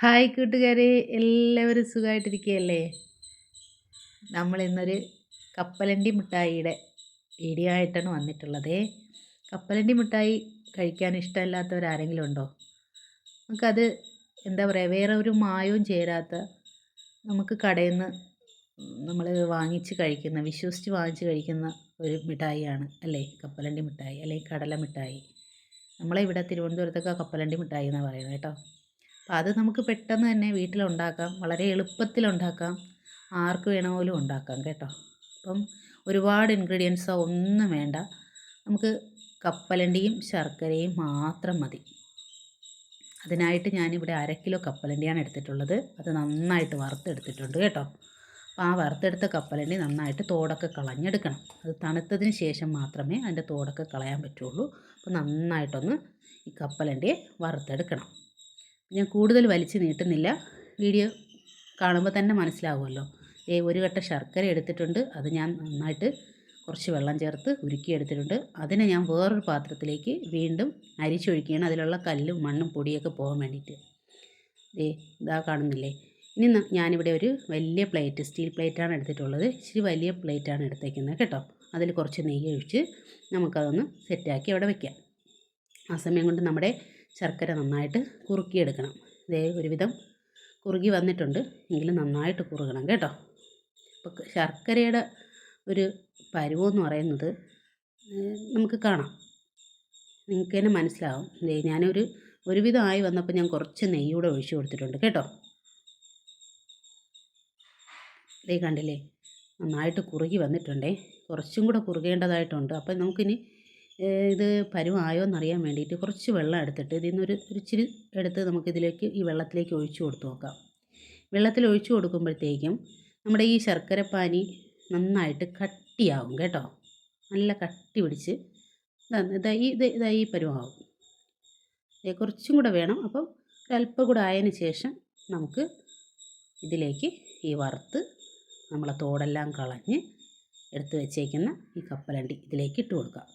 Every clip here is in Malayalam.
ഹായ് കൂട്ടുകാരെ എല്ലാവരും സുഖമായിട്ടിരിക്കുകയല്ലേ? നമ്മൾ ഇന്നൊരു കപ്പലണ്ടി മിഠായിയുടെ വീഡിയോ ആയിട്ടാണ് വന്നിട്ടുള്ളത്. കപ്പലണ്ടി മിഠായി കഴിക്കാൻ ഇഷ്ടമില്ലാത്തവരാരെങ്കിലും ഉണ്ടോ? നമുക്കത് എന്താ പറയുക വേറെ ഒരു മായവും ചേരാത്ത നമുക്ക് കടയിൽ നിന്ന് നമ്മൾ വാങ്ങിച്ച് കഴിക്കുന്ന വിശ്വസിച്ച് വാങ്ങിച്ച് കഴിക്കുന്ന ഒരു മിഠായിയാണ് അല്ലേ? കപ്പലണ്ടി മിഠായി അല്ലെങ്കിൽ കടല മിഠായി. നമ്മളെ ഇവിടെ തിരുവനന്തപുരത്തൊക്കെ കപ്പലണ്ടി മിഠായി എന്നാണ് പറയുന്നത് കേട്ടോ. അപ്പോൾ അത് നമുക്ക് പെട്ടെന്ന് തന്നെ വീട്ടിലുണ്ടാക്കാം. വളരെ എളുപ്പത്തിലുണ്ടാക്കാം. ആർക്ക് വേണമെങ്കിലും ഉണ്ടാക്കാം കേട്ടോ. അപ്പം ഒരുപാട് ഇൻഗ്രീഡിയൻസോ ഒന്നും വേണ്ട. നമുക്ക് കപ്പലണ്ടിയും ശർക്കരയും മാത്രം മതി. അതിനായിട്ട് ഞാനിവിടെ അര കിലോ കപ്പലണ്ടിയാണ് എടുത്തിട്ടുള്ളത്. അത് നന്നായിട്ട് വറുത്തെടുത്തിട്ടുണ്ട് കേട്ടോ. അപ്പോൾ ആ വറുത്തെടുത്ത കപ്പലണ്ടി നന്നായിട്ട് തോടൊക്കെ കളഞ്ഞെടുക്കണം. അത് തണുത്തതിന് ശേഷം മാത്രമേ അതിന്റെ തോടൊക്കെ കളയാൻ പറ്റുള്ളൂ. അപ്പോൾ നന്നായിട്ടൊന്ന് ഈ കപ്പലണ്ടിയെ വറുത്തെടുക്കണം. ഞാൻ കൂടുതൽ വലിച്ചു നീട്ടുന്നില്ല. വീഡിയോ കാണുമ്പോൾ തന്നെ മനസ്സിലാവുമല്ലോ. ഏ ഒരു കട്ട ശർക്കര എടുത്തിട്ടുണ്ട്. അത് ഞാൻ നന്നായിട്ട് കുറച്ച് വെള്ളം ചേർത്ത് ഉരുക്കിയെടുത്തിട്ടുണ്ട് അതിനെ ഞാൻ വേറൊരു പാത്രത്തിലേക്ക് വീണ്ടും അരിച്ചൊഴിക്കുകയാണ്. അതിലുള്ള കല്ലും മണ്ണും പൊടിയൊക്കെ പോകാൻ വേണ്ടിയിട്ട്. ഏ ഇതാ കാണുന്നില്ലേ? ഇനി ഞാനിവിടെ ഒരു വലിയ പ്ലേറ്റ് സ്റ്റീൽ പ്ലേറ്റാണ് എടുത്തിട്ടുള്ളത്. ഇച്ചിരി വലിയ പ്ലേറ്റാണ് എടുത്തേക്കുന്നത് കേട്ടോ. അതിൽ കുറച്ച് നെയ്യ് ഒഴിച്ച് നമുക്കതൊന്ന് സെറ്റാക്കി അവിടെ വയ്ക്കാം ആ സമയം കൊണ്ട് നമ്മുടെ ശർക്കര നന്നായിട്ട് കുറുക്കിയെടുക്കണം. ഇതേ ഒരുവിധം കുറുകി വന്നിട്ടുണ്ട്. എങ്കിലും നന്നായിട്ട് കുറുകണം കേട്ടോ. അപ്പോൾ ശർക്കരയുടെ ഒരു പരുവമെന്ന് പറയുന്നത് നമുക്ക് കാണാം. നിങ്ങൾക്ക് തന്നെ മനസ്സിലാവും. ഞാനൊരു ഒരുവിധം ആയി വന്നപ്പോൾ ഞാൻ കുറച്ച് നെയ്യൂടെ ഒഴിച്ചു കൊടുത്തിട്ടുണ്ട് കേട്ടോ. ഇതേ കണ്ടില്ലേ? നന്നായിട്ട് കുറുകി വന്നിട്ടുണ്ടേ. കുറച്ചും കൂടെ കുറുകേണ്ടതായിട്ടുണ്ട്. അപ്പോൾ നമുക്കിനി ഇത് പരുവായോ എന്നറിയാൻ വേണ്ടിയിട്ട് കുറച്ച് വെള്ളം എടുത്തിട്ട് ഇതിൽ നിന്നൊരു ഇച്ചിരി എടുത്ത് നമുക്കിതിലേക്ക് ഈ വെള്ളത്തിലേക്ക് ഒഴിച്ചു കൊടുത്ത് നോക്കാം. വെള്ളത്തിൽ ഒഴിച്ചു കൊടുക്കുമ്പോഴത്തേക്കും നമ്മുടെ ഈ ശർക്കരപ്പാനി നന്നായിട്ട് കട്ടിയാവും കേട്ടോ. നല്ല കട്ടി പിടിച്ച് ഇതാ ഈ ഇതായി പരുവാകും. കുറച്ചും കൂടെ വേണം. അപ്പം ഒരല്പം കൂടെ ആയതിന് ശേഷം നമുക്ക് ഇതിലേക്ക് ഈ വറുത്ത് നമ്മളെ തോടെല്ലാം കളഞ്ഞ് എടുത്ത് വെച്ചേക്കുന്ന ഈ കപ്പലണ്ടി ഇതിലേക്ക് ഇട്ട് കൊടുക്കാം.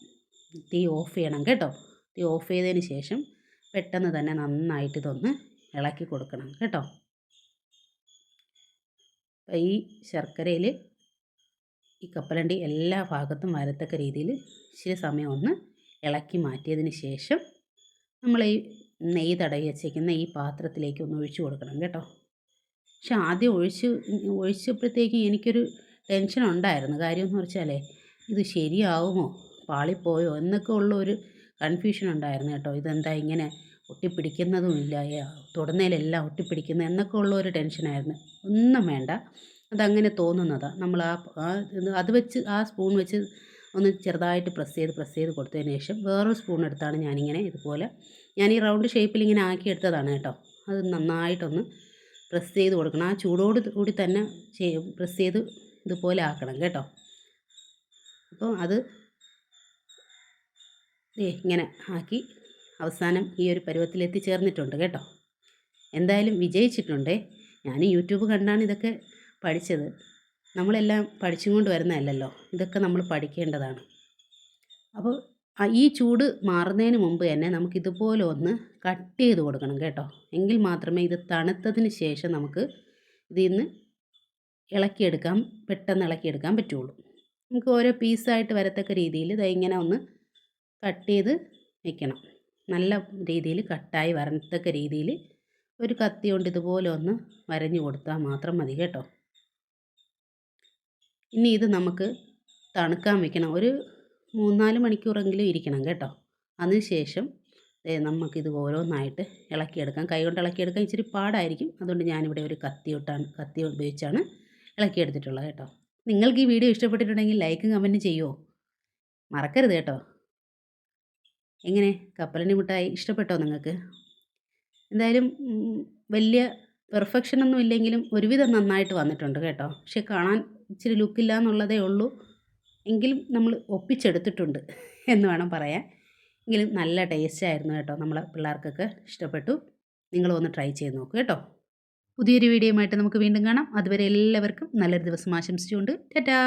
തീ ഓഫ് ചെയ്യണം കേട്ടോ. തീ ഓഫ് ചെയ്തതിന് ശേഷം പെട്ടെന്ന് തന്നെ നന്നായിട്ട് ഇതൊന്ന് ഇളക്കി കൊടുക്കണം കേട്ടോ. ഈ ശർക്കരയിൽ ഈ കപ്പലണ്ടി എല്ലാ ഭാഗത്തും വരത്തക്ക രീതിയിൽ ഇച്ചിരി സമയം ഒന്ന് ഇളക്കി മാറ്റിയതിന് ശേഷം നമ്മൾ ഈ നെയ്യ് തടവി വെച്ചേക്കുന്ന ഈ പാത്രത്തിലേക്ക് ഒന്ന് ഒഴിച്ചു കൊടുക്കണം കേട്ടോ. പക്ഷെ ആദ്യം ഒഴിച്ച് ഒഴിച്ചപ്പോഴത്തേക്കും എനിക്കൊരു ടെൻഷൻ ഉണ്ടായിരുന്നു കാര്യം എന്ന് വെച്ചാലേ ഇത് ശരിയാവുമോ? പാളിപ്പോയോ എന്നൊക്കെ ഉള്ള ഒരു കൺഫ്യൂഷൻ ഉണ്ടായിരുന്നു കേട്ടോ. ഇതെന്താ ഇങ്ങനെ ഒട്ടിപ്പിടിക്കുന്നതുമില്ല തൊടുന്നതിലെല്ലാം ഒട്ടിപ്പിടിക്കുന്നത് എന്നൊക്കെ ഉള്ള ഒരു ടെൻഷനായിരുന്നു ഒന്നും വേണ്ട. അതങ്ങനെ തോന്നുന്നതാണ് നമ്മൾ ആ അത് വെച്ച് ആ സ്പൂൺ വെച്ച് ഒന്ന് ചെറുതായിട്ട് പ്രസ് ചെയ്ത് പ്രസ് ചെയ്ത് കൊടുത്തതിന് ശേഷം വേറൊരു സ്പൂൺ എടുത്താണ് ഞാനിങ്ങനെ ഇതുപോലെ ഞാൻ ഈ റൗണ്ട് ഷേപ്പിൽ ഇങ്ങനെ ആക്കി എടുത്തതാണ് കേട്ടോ. അത് നന്നായിട്ടൊന്ന് പ്രസ് ചെയ്ത് കൊടുക്കണം. ആ ചൂടോട് കൂടി തന്നെ പ്രസ് ചെയ്ത് ഇതുപോലെ ആക്കണം കേട്ടോ. അപ്പോൾ അത് ഇങ്ങനെ ആക്കി അവസാനം ഈ ഒരു പരുവത്തിൽ എത്തിച്ചേർന്നിട്ടുണ്ട് കേട്ടോ. എന്തായാലും വിജയിച്ചിട്ടുണ്ട്. ഞാൻ യൂട്യൂബ് കണ്ടാണ് ഇതൊക്കെ പഠിച്ചത്. നമ്മളെല്ലാം പഠിച്ചും കൊണ്ട് വരുന്നതല്ലല്ലോ. ഇതൊക്കെ നമ്മൾ പഠിക്കേണ്ടതാണ്. അപ്പോൾ ഈ ചൂട് മാറുന്നതിന് മുമ്പ് തന്നെ നമുക്ക് ഇതുപോലെ ഒന്ന് കട്ട് ചെയ്ത് കൊടുക്കണം കേട്ടോ. എങ്കിൽ മാത്രമേ ഇത് തണുത്തതിന് ശേഷം നമുക്ക് ഇതിൽ നിന്ന് ഇളക്കിയെടുക്കാൻ പെട്ടെന്ന് ഇളക്കിയെടുക്കാൻ പറ്റുള്ളൂ. നമുക്ക് ഓരോ പീസായിട്ട് വരത്തക്ക രീതിയിൽ ഇത് ഇങ്ങനെ ഒന്ന് കട്ട് ചെയ്ത് വെക്കണം. നല്ല രീതിയിൽ കട്ടായി വരത്തക്ക രീതിയിൽ ഒരു കത്തി കൊണ്ട് ഇതുപോലെ ഒന്ന് വരഞ്ഞു കൊടുത്താൽ മാത്രം മതി കേട്ടോ. ഇനി ഇത് നമുക്ക് തണുക്കാൻ വെക്കണം. ഒരു മൂന്നാൽ മണിക്കൂറെങ്കിലും ഇരിക്കണം കേട്ടോ. അതിനുശേഷം നമുക്കിത് ഓരോന്നായിട്ട് ഇളക്കിയെടുക്കാം. കൈ കൊണ്ട് ഇളക്കിയെടുക്കാൻ ഇച്ചിരി പാടായിരിക്കും. അതുകൊണ്ട് ഞാനിവിടെ ഒരു കത്തി ഇട്ടാണ് കത്തി ഉപയോഗിച്ചാണ് ഇളക്കിയെടുത്തിട്ടുള്ളത് കേട്ടോ. നിങ്ങൾക്ക് ഈ വീഡിയോ ഇഷ്ടപ്പെട്ടിട്ടുണ്ടെങ്കിൽ ലൈക്കും കമന്റും ചെയ്യുമോ മറക്കരുത് കേട്ടോ. എങ്ങനെ? കപ്പലണ്ടി മിഠായി ഇഷ്ടപ്പെട്ടോ നിങ്ങൾക്ക്? എന്തായാലും വലിയ പെർഫെക്ഷൻ ഒന്നും ഇല്ലെങ്കിലും ഒരുവിധം നന്നായിട്ട് വന്നിട്ടുണ്ട് കേട്ടോ. പക്ഷെ കാണാൻ ഇച്ചിരി ലുക്കില്ല എന്നുള്ളതേ ഉള്ളൂ. എങ്കിലും നമ്മൾ ഒപ്പിച്ചെടുത്തിട്ടുണ്ട് എന്ന് വേണം പറയാൻ. എങ്കിലും നല്ല ടേസ്റ്റ് ആയിരുന്നു കേട്ടോ. നമ്മളെ പിള്ളേർക്കൊക്കെ ഇഷ്ടപ്പെട്ടു. നിങ്ങൾ ഒന്ന് ട്രൈ ചെയ്ത് നോക്കൂ കേട്ടോ. പുതിയൊരു വീഡിയോയുമായിട്ട് നമുക്ക് വീണ്ടും കാണാം. അതുവരെ എല്ലാവർക്കും നല്ലൊരു ദിവസം ആശംസിച്ചുകൊണ്ട് ടാറ്റാ!